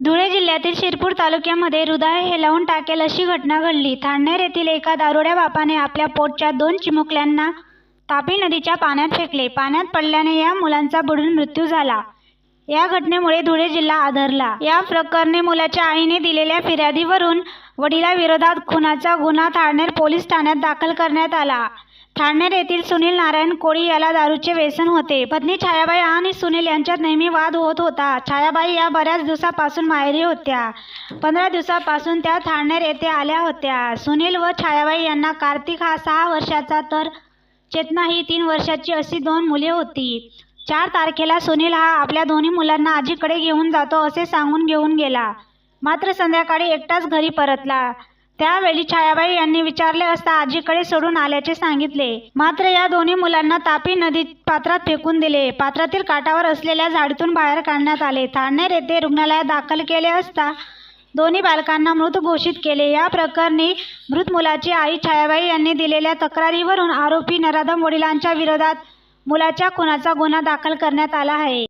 धुळे जिल्ह्यातील शिरपूर तालुक्यामध्ये हृदय हेलावून टाकेल अशी घटना घडली. थाळनेर येथील एका दारुड्या बापाने आपल्या पोटच्या दोन चिमुकल्यांना तापी नदीच्या पाण्यात फेकले. पाण्यात पडल्याने या मुलांचा बुडून मृत्यू झाला. या घटनेमुळे धुळे जिल्हा आधारला. या प्रकरणी मुलाच्या आईने दिलेल्या फिर्यादीवरून वडिलाविरोधात खुनाचा गुन्हा थाळनेर पोलीस ठाण्यात दाखल करण्यात आला. ठाणेर येथील सुनील नारायण कोळी याला दारूचे व्यसन होते. पत्नी छायाबाई आणि सुनील यांच्यात नेहमी वाद होत होता. छायाबाई या बऱ्याच दिवसापासून माहेरी होत्या. पंधरा दिवसापासून त्या ठाणेर येथे आल्या होत्या. सुनील व छायाबाई यांना कार्तिक हा सहा वर्षाचा तर चेतना ही तीन वर्षाची अशी दोन मुले होती. चार तारखेला सुनील हा आपल्या दोन्ही मुलांना आजीकडे घेऊन जातो असे सांगून घेऊन गेला. मात्र संध्याकाळी एकटाच घरी परतला. त्यावेळी छायाबाई यांनी विचारले असता आजीकडे सोडून आल्याचे सांगितले. मात्र या दोन्ही मुलांना तापी नदी पात्रात फेकून दिले. पात्रातील काठावर असलेल्या झाडीतून बाहेर काढण्यात आले. थाळनेर येथे रुग्णालयात दाखल केले असता दोन्ही बालकांना मृत घोषित केले. या प्रकरणी मृत मुलाची आई छायाबाई यांनी दिलेल्या तक्रारीवरून आरोपी नराधम वडिलांच्या विरोधात मुलाच्या खुनाचा गुन्हा दाखल करण्यात आला आहे.